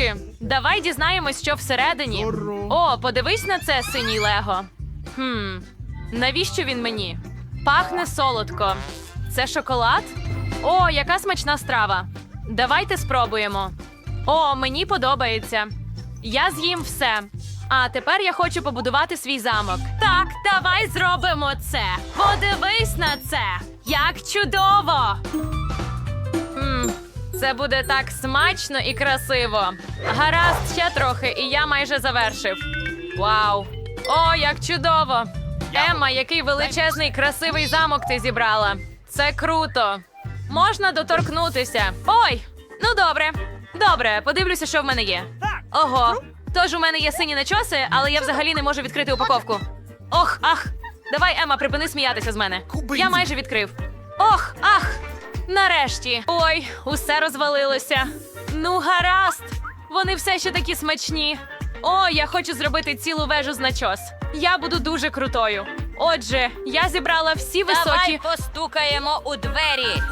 трішки. Давай дізнаємось, що всередині. О, подивись на це, синій Лего. Хм, навіщо він мені? Пахне солодко. Це шоколад? О, яка смачна страва. Давайте спробуємо. О, мені подобається. Я з'їм все. А тепер я хочу побудувати свій замок. Так, давай зробимо це. Подивись на це. Як чудово! Це буде так смачно і красиво. Гаразд, ще трохи, і я майже завершив. Вау! О, як чудово! Емма, який величезний красивий замок ти зібрала. Це круто. Можна доторкнутися. Ой, ну добре. Добре, подивлюся, що в мене є. Ого. Тож у мене є сині начоси, але я взагалі не можу відкрити упаковку. Ох, ах. Давай, Ема, припини сміятися з мене. Я майже відкрив. Ох, ах. Нарешті. Ой, усе розвалилося. Ну, гаразд. Вони все ще такі смачні. О, я хочу зробити цілу вежу з начос. Я буду дуже крутою. Отже, я зібрала всі Давай високі. постукаємо у двері.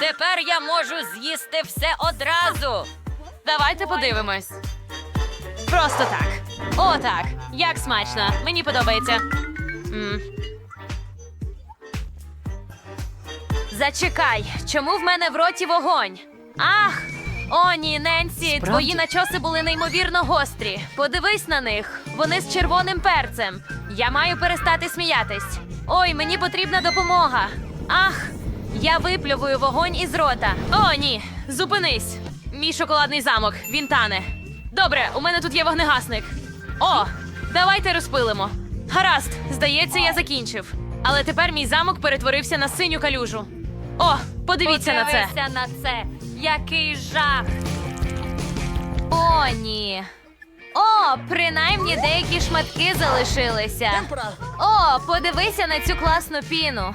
Тепер я можу з'їсти все одразу. Давайте подивимось. Просто так. О, так. Як смачно. Мені подобається. м Зачекай, чому в мене в роті вогонь? Ах! О, ні, Ненсі, твої начоси були неймовірно гострі. Подивись на них. Вони з червоним перцем. Я маю перестати сміятись. Ой, мені потрібна допомога. Ах, я виплювую вогонь із рота. О, ні, зупинись. Мій шоколадний замок, він тане. Добре, у мене тут є вогнегасник. О, давайте розпилимо. Гаразд, здається, я закінчив. Але тепер мій замок перетворився на синю калюжу. О, подивіться на це. Подивися на це. Який жах. О, ні. О, принаймні деякі шматки залишилися. О, подивися на цю класну піну.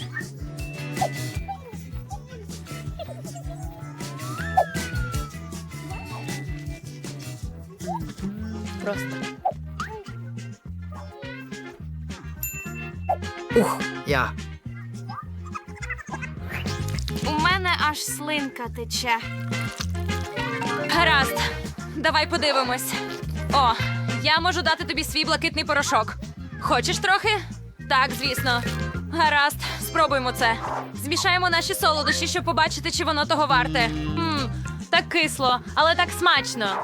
Просто. Ух, я. У мене аж слинка тече. Гаразд, давай подивимось. О, я можу дати тобі свій блакитний порошок. Хочеш трохи? Так, звісно. Гаразд, спробуємо це. Змішаємо наші солодощі, щоб побачити, чи воно того варте. Мм, так кисло, але так смачно.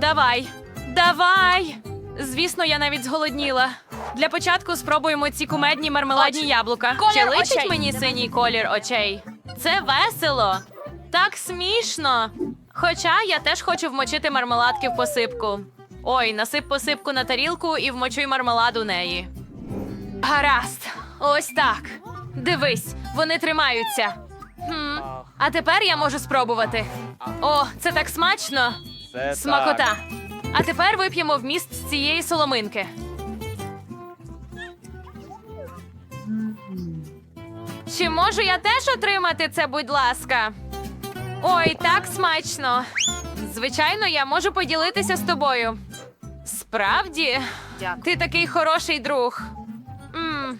Давай. Давай. Звісно, я навіть зголодніла. Для початку спробуємо ці кумедні мармеладні яблука. Колір Чи личить очей. мені синій колір очей? Це весело. Так смішно. Хоча я теж хочу вмочити мармеладки в посипку. Ой, насип посипку на тарілку і вмочуй мармелад у неї. Гаразд, ось так. Дивись, вони тримаються. Хм. А тепер я можу спробувати. О, це так смачно. Це Смакота. А тепер вип'ємо вміст з цієї соломинки. Чи можу я теж отримати це, будь ласка? Ой, так смачно. Звичайно, я можу поділитися з тобою. Справді, Дякую. ти такий хороший друг. м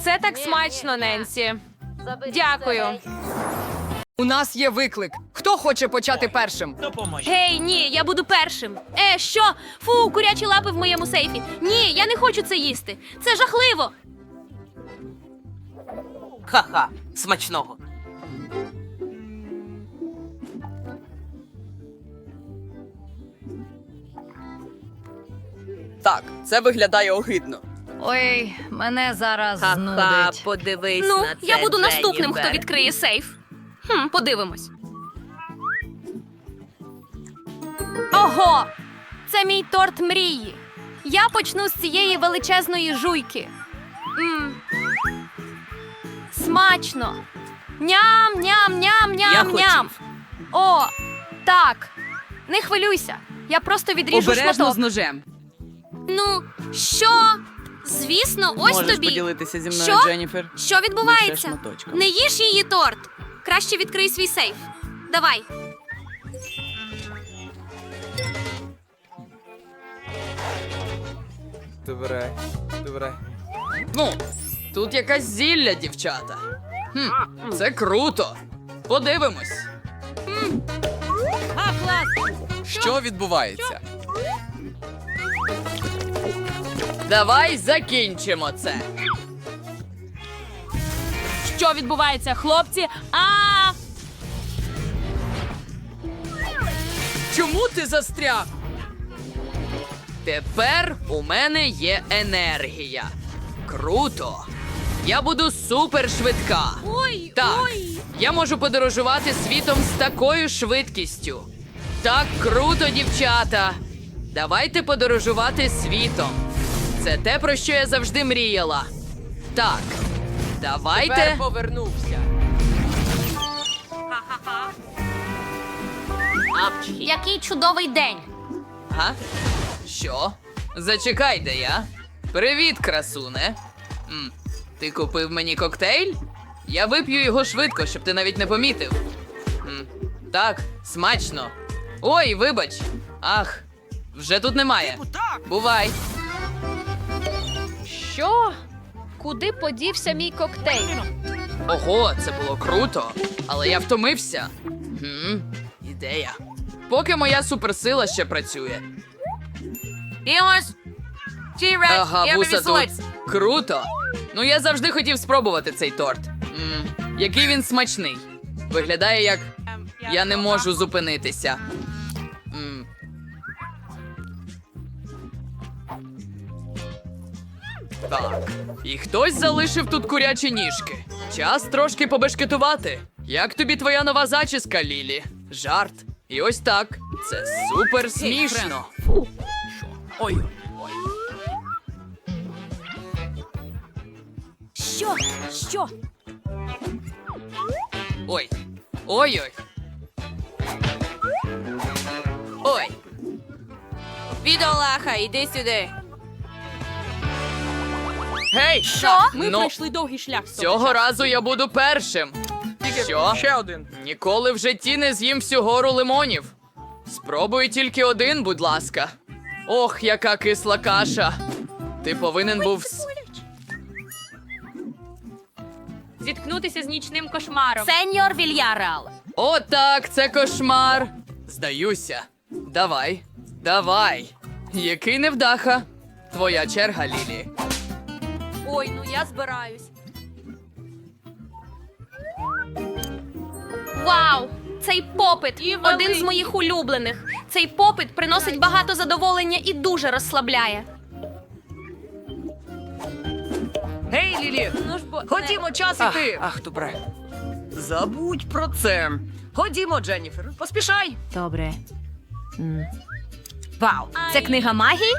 Це так смачно, Ненсі. Дякую. У нас є виклик. Хто хоче почати першим? Гей, ні, я буду першим. Е, що? Фу, курячі лапи в моєму сейфі. Ні, я не хочу це їсти. Це жахливо. Ха-ха, смачного. Так, це виглядає огидно. Ой, мене зараз Ха-ха, подивись ну, на це, я буду наступним, Дженніфер. хто відкриє сейф. Хм, подивимось. Ого! Це мій торт мрії. Я почну з цієї величезної жуйки. М. Смачно. Ням, ням, ням, Я ням, ням. хотів. О, так. Не хвилюйся. Я просто відріжу Обережно шматок. з ножем. Ну, що? Звісно, ось Можеш тобі. поділитися зі мною, Що? Дженніфер. Що відбувається? Шматочком. Не їж її торт. Краще відкрий свій сейф. Давай. Добре, добре. Ну, тут якась зілля, дівчата. Хм, це круто. Подивимось. Що відбувається? Давай закінчимо це. Що відбувається, хлопці? А Чому ти застряг? Тепер у мене є енергія. Круто. Я буду супер швидка. Ой, Так, ой. я можу подорожувати світом з такою швидкістю. Так круто, дівчата. Давайте подорожувати світом. Це те, про що я завжди мріяла. Так, давайте. Тепер повернувся. Апчхі. Який чудовий день. Га? Що? Зачекай, де я. Привіт, красуне. М, ти купив мені коктейль? Я вип'ю його швидко, щоб ти навіть не помітив. М, так, смачно. Ой, вибач. Ах, вже тут немає. Бувай. що? Куди подівся мій коктейль? Ого, це було круто. Але я втомився. Хм, ідея. Поки моя суперсила ще працює. І ось Ага, вуса тут. Круто. Ну я завжди хотів спробувати цей торт. м який він смачний. Виглядає як. Я не можу зупинитися. м Так. І хтось залишив тут курячі ніжки. Час трошки побешкетувати. Як тобі твоя нова зачіска, Лілі? Жарт. І ось так. Це супер смішно. Ой. Що? Що? Ой. Ой-ой. Ой. Бідолаха, іди сюди. Гей! Що? Ми ну, пройшли довгий шлях. Цього разу я буду першим. Що? Ще один. Ніколи в житті не з'їм всю гору лимонів. Спробуй тільки один, будь ласка. Ох, яка кисла каша. Ти повинен був. Зіткнутися з нічним кошмаром. Сеньор Вільярал. О, так, це кошмар. Здаюся. Давай, давай. Який невдаха. Твоя черга, Лілі. Ой, ну я збираюсь. Вау! Цей попит один з моїх улюблених. Цей попит приносить багато задоволення і дуже розслабляє. Гей, Лілі! Ну ж бо Ходімо, час іти! ах, добре. Забудь про це. Ходімо, Дженніфер, поспішай. Добре. Вау! Це книга магії?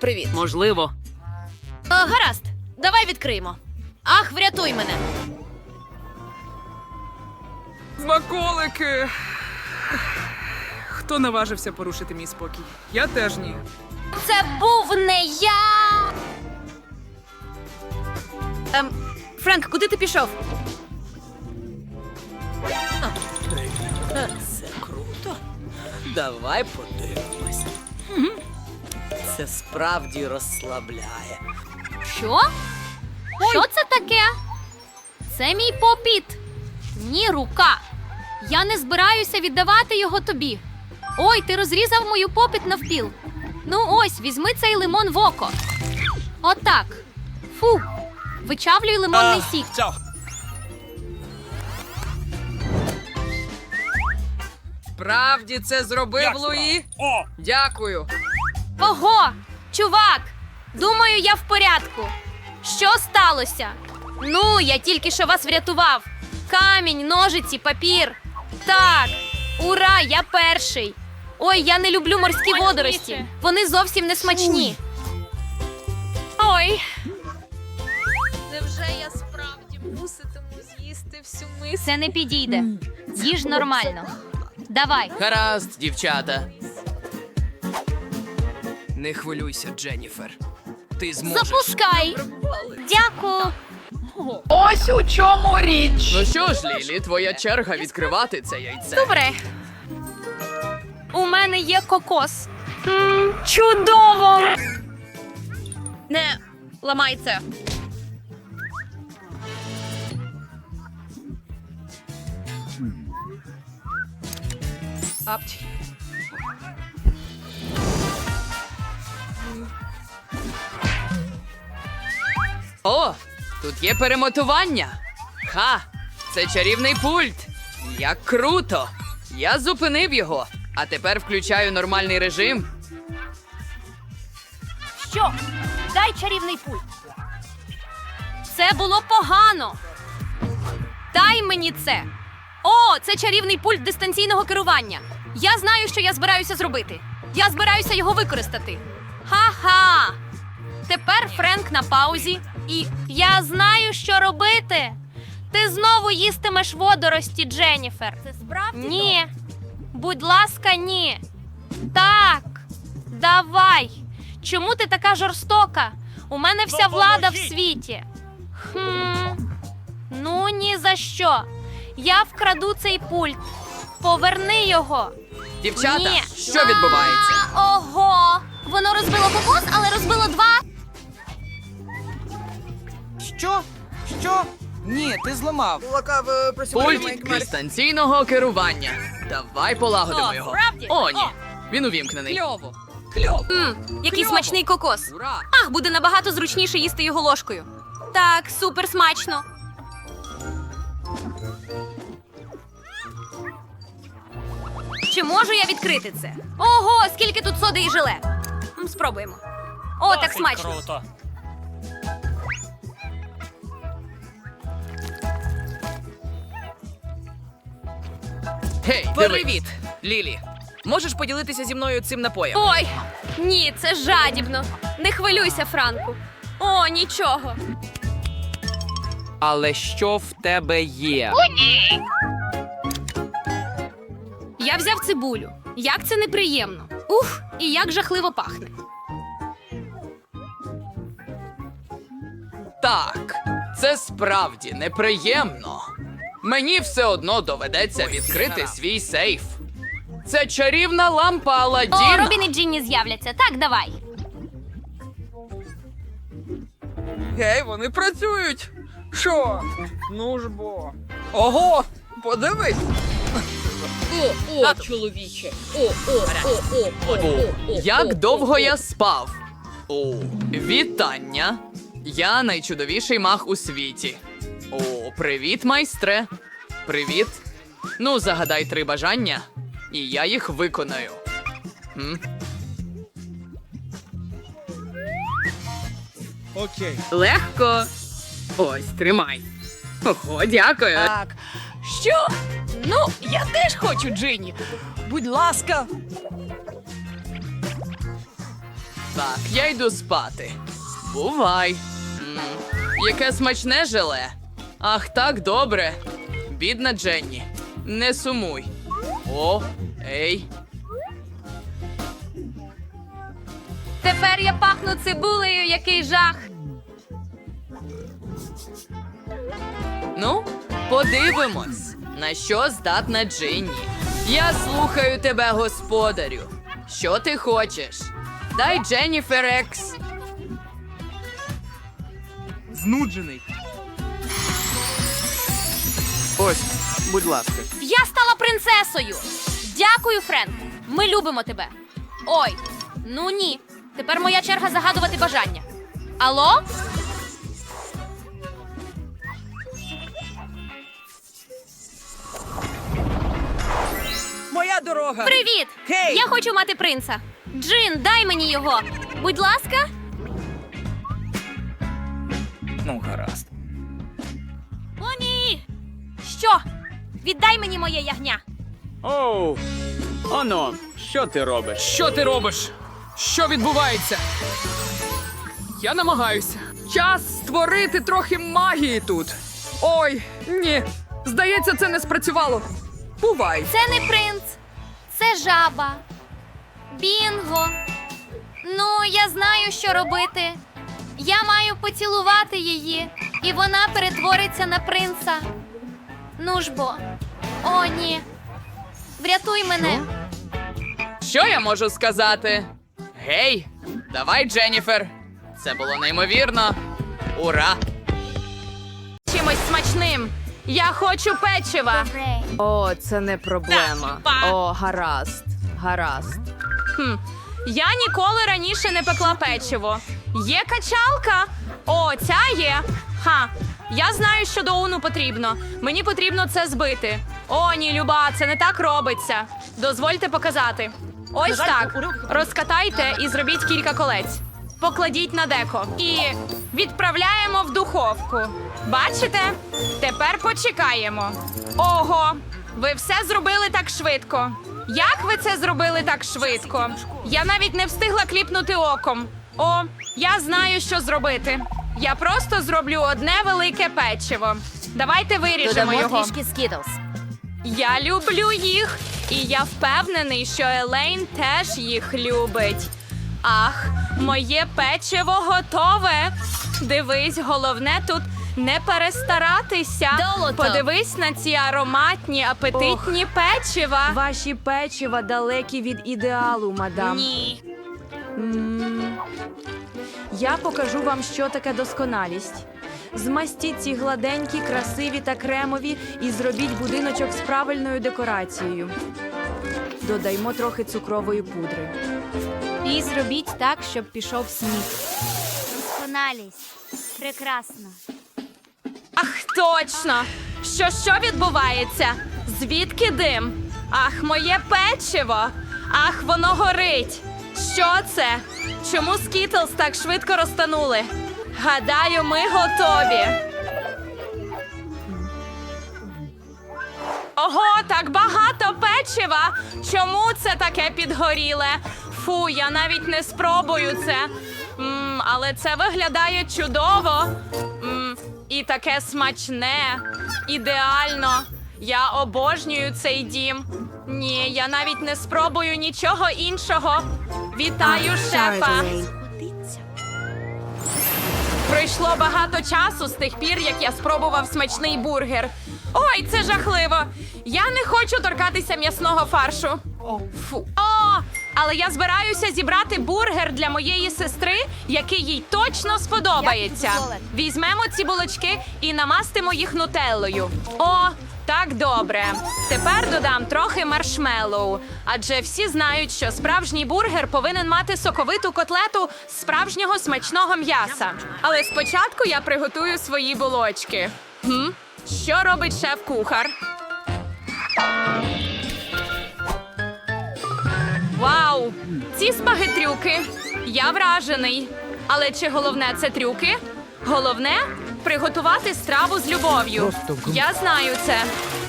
Привіт. Можливо. О, гаразд, давай відкриємо. Ах, врятуй мене. Смаколики. Хто наважився порушити мій спокій? Я теж ні. Це був не я. Ем, Френк, куди ти пішов? Це круто. Давай подивимось. Це справді розслабляє. Що? Що це таке? Це мій попіт. Ні, рука. Я не збираюся віддавати його тобі. Ой, ти розрізав мою попіт навпіл. Ну ось, візьми цей лимон в око. Отак. Фу. Вичавлюй лимонний сік. Справді це зробив Луї? Дякую. Ого! Чувак! Думаю, я в порядку. Що сталося? Ну, я тільки що вас врятував. Камінь, ножиці, папір. Так, ура, я перший. Ой, я не люблю морські водорості. Вони зовсім не смачні. Ой. Невже я справді муситиму з'їсти всю миску? Це не підійде. Їж нормально. Давай. Гаразд, дівчата. Не хвилюйся, Дженніфер. Ти зможеш. Запускай. Дякую. Ну що ж, Лілі, твоя черга відкривати це яйце. Добре. У мене є кокос. м чудово! Не ламай це. О, тут є перемотування. Ха! Це чарівний пульт. Як круто! Я зупинив його, а тепер включаю нормальний режим. Що? Дай чарівний пульт. Це було погано. Дай мені це. О, це чарівний пульт дистанційного керування. Я знаю, що я збираюся зробити. Я збираюся його використати. Ха-ха. Тепер Френк на паузі, і я знаю, що робити. Ти знову їстимеш водорості, Дженніфер. Це справді? Ні. Будь ласка, ні. Так. Давай. Чому ти така жорстока? У мене вся влада в світі. Хм. Ну ні за що. Я вкраду цей пульт. Поверни його. Дівчата, Ні. що відбувається? Ого! Воно розбило кокос, але розбило два. Що? Що? Ні, ти зламав. Пульт дистанційного керування. Давай полагодимо його. О, ні. Він увімкнений. Мм, який смачний кокос. Ура! Ах, буде набагато зручніше їсти його ложкою. Так, супер смачно. Чи можу я відкрити це? Ого, скільки тут соди і желе. М, Спробуємо. О, так смачно. Круто. Гей, дивись. Привіт, Лілі. Можеш поділитися зі мною цим напоєм? Ой, ні, це жадібно. Не хвилюйся, Франку. О, нічого. Але що в тебе є? Я взяв цибулю. Як це неприємно. Ух, і як жахливо пахне. Так, це справді неприємно. Мені все одно доведеться відкрити свій сейф. Це чарівна лампа О, Аладдіна. Робін і Джинні з'являться. Так, давай. Гей, вони працюють. Що? Ну ж бо. Ого! Подивись! О, чоловіче. О, о, о, о, О, як довго я спав? О, вітання. Я найчудовіший мах у світі. О, привіт, майстре. Привіт. Ну, загадай три бажання, і я їх виконаю. М? Легко. Ось, тримай. Ого, дякую. Так. Що? Ну, я теж хочу Джині. Будь ласка. Так, я йду спати. Бувай. М, яке смачне желе. Ах, так добре. Бідна Дженні. Не сумуй. О, ей. Тепер я пахну цибулею, який жах. Ну, подивимось, на що здатна Джинні. Я слухаю тебе, господарю. Що ти хочеш? Дай Дженніфер Екс. Знуджений. Ось, будь ласка. Я стала принцесою. Дякую, Френк. Ми любимо тебе. Ой, ну ні. Тепер моя черга загадувати бажання. Алло? Моя дорога. Привіт! Гей! Я хочу мати принца. Джин, дай мені його. Будь ласка. Ну, гаразд. Віддай мені моє ягня. Оу. Оно, що ти робиш? Що ти робиш? Що відбувається? Я намагаюся. Час створити трохи магії тут. Ой, ні. Здається, це не спрацювало. Бувай. Це не принц, це жаба. Бінго. Ну, я знаю, що робити. Я маю поцілувати її, і вона перетвориться на принца. Ну ж бо. О, ні. Врятуй мене. Що я можу сказати? Гей, давай, Дженніфер. Це було неймовірно. Ура! Чимось смачним. Я хочу печива. О, це не проблема. О, гаразд. Гаразд. Хм. Я ніколи раніше не пекла печиво. Є качалка? О, ця є. Ха. Я знаю, що до уну потрібно. Мені потрібно це збити. О, ні, Люба, це не так робиться. Дозвольте показати. Ось так. Розкатайте і зробіть кілька колець. Покладіть на деко. І відправляємо в духовку. Бачите? Тепер почекаємо. Ого, ви все зробили так швидко. Як ви це зробили так швидко? Я навіть не встигла кліпнути оком. О, я знаю, що зробити. Я просто зроблю одне велике печиво. Давайте виріжемо його. скітлс. Я люблю їх, і я впевнений, що Елейн теж їх любить. Ах, моє печиво готове. Дивись, головне тут не перестаратися. Долото. Подивись на ці ароматні, апетитні печива. Ваші печива далекі від ідеалу, мадам. Ні. М, Я покажу вам, що таке досконалість. Змастіть ці гладенькі, красиві та кремові і зробіть будиночок з правильною декорацією. Додаймо трохи цукрової пудри. І зробіть так, щоб пішов сніг. Досконалість. Прекрасно. Ах, точно! Що що відбувається? Звідки дим? Ах, моє печиво! Ах, воно горить! Що це? Чому Скітлз так швидко розтанули? Гадаю, ми готові. Ого, так багато печива! Чому це таке підгоріле? Фу, я навіть не спробую це. М, але це виглядає чудово. М, і таке смачне. Ідеально. Я обожнюю цей дім. Ні, я навіть не спробую нічого іншого. Вітаю, шефа. Пройшло багато часу з тих пір, як я спробував смачний бургер. Ой, це жахливо. Я не хочу торкатися м'ясного фаршу. Фу. О, але я збираюся зібрати бургер для моєї сестри, який їй точно сподобається. Візьмемо ці булочки і намастимо їх нутеллою. О, так добре. Тепер додам трохи маршмеллоу. Адже всі знають, що справжній бургер повинен мати соковиту котлету з справжнього смачного м'яса. Але спочатку я приготую свої булочки. Хм? Що робить шеф-кухар? Вау! Ці спагетрюки! Я вражений. Але чи головне це трюки? Головне приготувати страву з любов'ю. Я знаю це.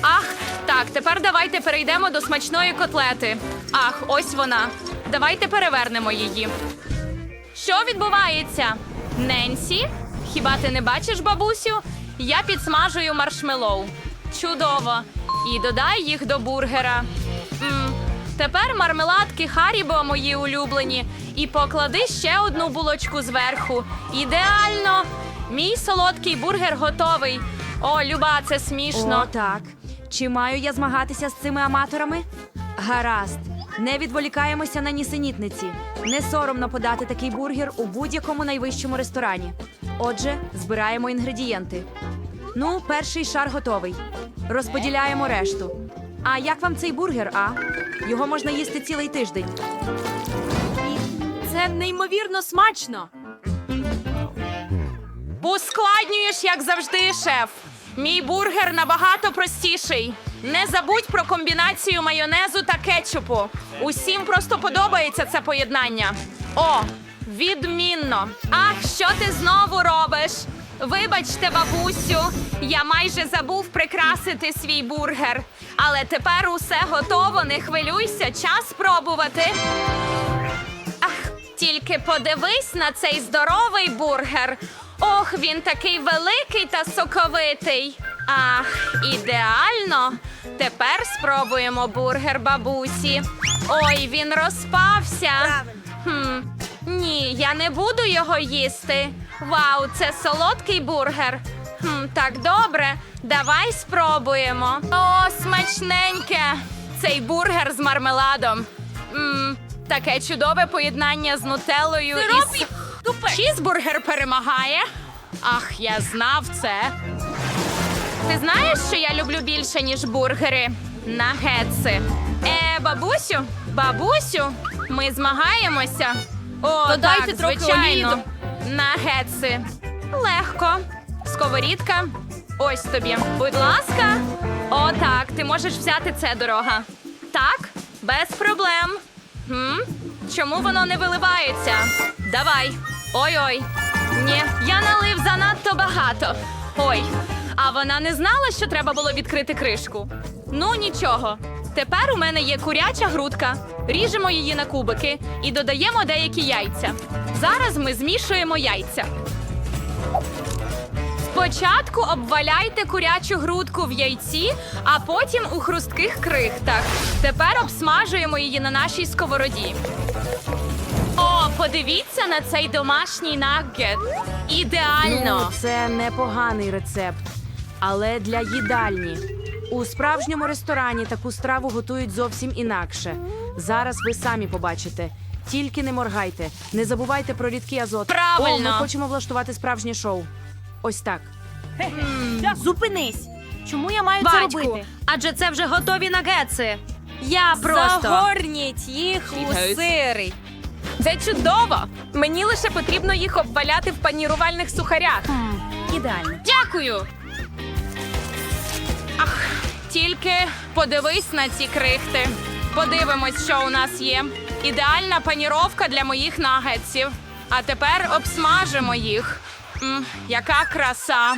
Ах, так, тепер давайте перейдемо до смачної котлети. Ах, ось вона. Давайте перевернемо її. Що відбувається? Ненсі? Хіба ти не бачиш, бабусю? Я підсмажую маршмеллоу. Чудово. І додай їх до бургера. м Тепер мармеладки Харібо мої улюблені. І поклади ще одну булочку зверху. Ідеально! Мій солодкий бургер готовий. О, Люба, це смішно. О, так. Чи маю я змагатися з цими аматорами? Гаразд. Не відволікаємося на нісенітниці. Не соромно подати такий бургер у будь-якому найвищому ресторані. Отже, збираємо інгредієнти. Ну, перший шар готовий. Розподіляємо решту. А як вам цей бургер, а? Його можна їсти цілий тиждень. Це неймовірно смачно. Ускладнюєш, як завжди, шеф. Мій бургер набагато простіший. Не забудь про комбінацію майонезу та кетчупу. Усім просто подобається це поєднання. О, відмінно. Ах, що ти знову робиш? Вибачте, бабусю, я майже забув прикрасити свій бургер. Але тепер усе готово, не хвилюйся, час спробувати. Ах, тільки подивись на цей здоровий бургер. Ох, він такий великий та соковитий. Ах, ідеально. Тепер спробуємо бургер бабусі. Ой, він розпався. Хм, ні, я не буду його їсти. Вау, це солодкий бургер. Хм, так добре, давай спробуємо. О, смачненьке! Цей бургер з мармеладом. М, таке чудове поєднання з нутеллою і з... Чізбургер перемагає. Ах, я знав це. Ти знаєш, що я люблю більше, ніж бургери? Нагетси. Е, бабусю, бабусю, ми змагаємося. О, Додайте так, трохи звичайно. Нагетси. Легко. Сковорідка. Ось тобі. Будь ласка. О, так, ти можеш взяти це дорога. Так, без проблем. Хм? Чому воно не виливається? Давай. Ой-ой. Ні, я налив занадто багато. Ой, а вона не знала, що треба було відкрити кришку. Ну нічого. Тепер у мене є куряча грудка. Ріжемо її на кубики і додаємо деякі яйця. Зараз ми змішуємо яйця. Спочатку обваляйте курячу грудку в яйці, а потім у хрустких крихтах. Тепер обсмажуємо її на нашій сковороді. Подивіться на цей домашній наггет. Ідеально. Ну, це непоганий рецепт, але для їдальні. У справжньому ресторані таку страву готують зовсім інакше. Зараз ви самі побачите. Тільки не моргайте, не забувайте про рідкий азот. Правильно. О, ми хочемо влаштувати справжнє шоу. Ось так. Зупинись. Чому я маю Батьку, це робити? адже це вже готові нагетси. Я просто- Загорніть їх у Чіпаюсь. Це чудово! Мені лише потрібно їх обваляти в панірувальних сухарях. Ідеально. Дякую. Ах, тільки подивись на ці крихти. Подивимось, що у нас є. Ідеальна паніровка для моїх нагетсів. А тепер обсмажимо їх. М, яка краса.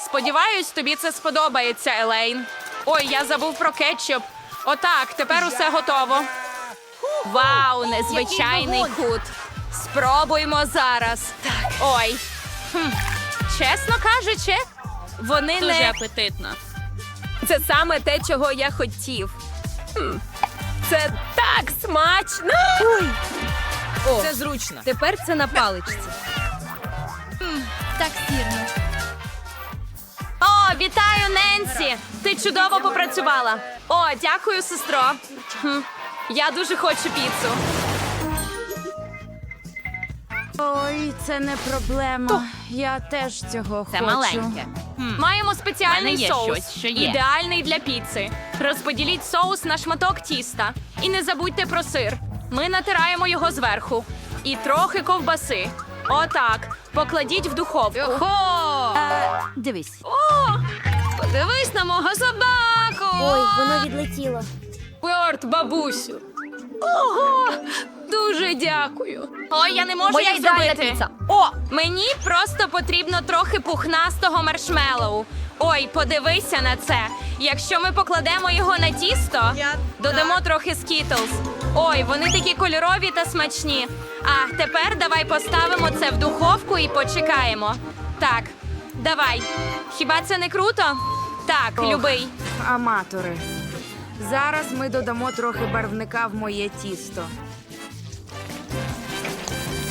Сподіваюсь, тобі це сподобається, Елейн. Ой, я забув про кетчуп. Отак, тепер усе готово. Вау, незвичайний кут. Спробуймо зараз. Так. Ой. Хм. Чесно кажучи, вони Дуже не апетитно. це саме те, чого я хотів. Хм. Це так смачно. Це зручно. Тепер це на паличці. Так сірно. О, вітаю, Ненсі! Ти чудово попрацювала. О, дякую, сестро. Хм. Я дуже хочу піцу. Ой, це не проблема. Я теж цього Це хочу. маленьке. Маємо В спеціальний мене є соус, щось, що є. ідеальний для піци. Розподіліть соус на шматок тіста. І не забудьте про сир. Ми натираємо його зверху. І трохи ковбаси. Отак. Покладіть в духовку. Е, дивись. Подивись на мого собаку. Ой, воно відлетіло. Порт, бабусю. Ого! Дуже дякую. Ой, я не можу Моя їх ідеальна зробити. піца. О, мені просто потрібно трохи пухнастого маршмеллоу. Ой, подивися на це. Якщо ми покладемо його на тісто, додамо трохи скітлз. Ой, вони такі кольорові та смачні. А тепер давай поставимо це в духовку і почекаємо. Так, давай. Хіба це не круто? Так, Ох. любий. Аматори. Зараз ми додамо трохи барвника в моє тісто.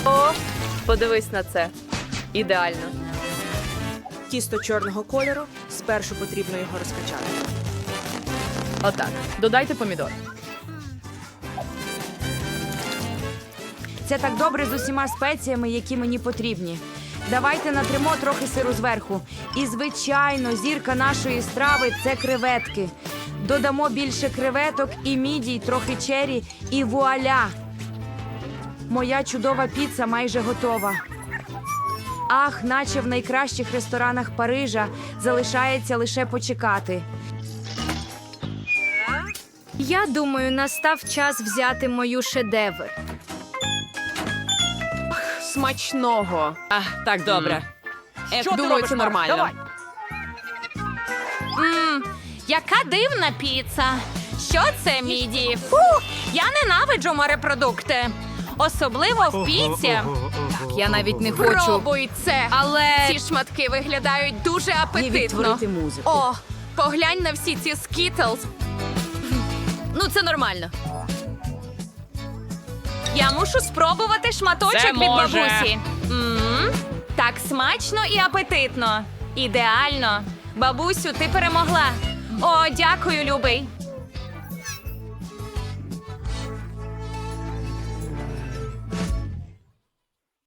О, подивись на це. Ідеально. Тісто чорного кольору. Спершу потрібно його розкачати. Отак. Додайте помідор. Це так добре з усіма спеціями, які мені потрібні. Давайте натримо трохи сиру зверху. І, звичайно, зірка нашої страви це креветки. Додамо більше креветок і мідій, трохи чері, і вуаля! Моя чудова піца майже готова. Ах, наче в найкращих ресторанах Парижа залишається лише почекати. Я думаю, настав час взяти мою шедевр. Смачного. А, так, добре. Що Думаю, ти робиш, це Марк? нормально. Давай. Яка дивна піца. Що це, міді? Фу, я ненавиджу морепродукти. Особливо в піці. Я навіть не хочу. Пробуй це. Але Ці шматки виглядають дуже апетитно. музику. О, поглянь на всі ці скітлз. ну це нормально. Я мушу спробувати шматочок Це від може. бабусі. Мм, так смачно і апетитно. Ідеально. Бабусю, ти перемогла. О, дякую, любий.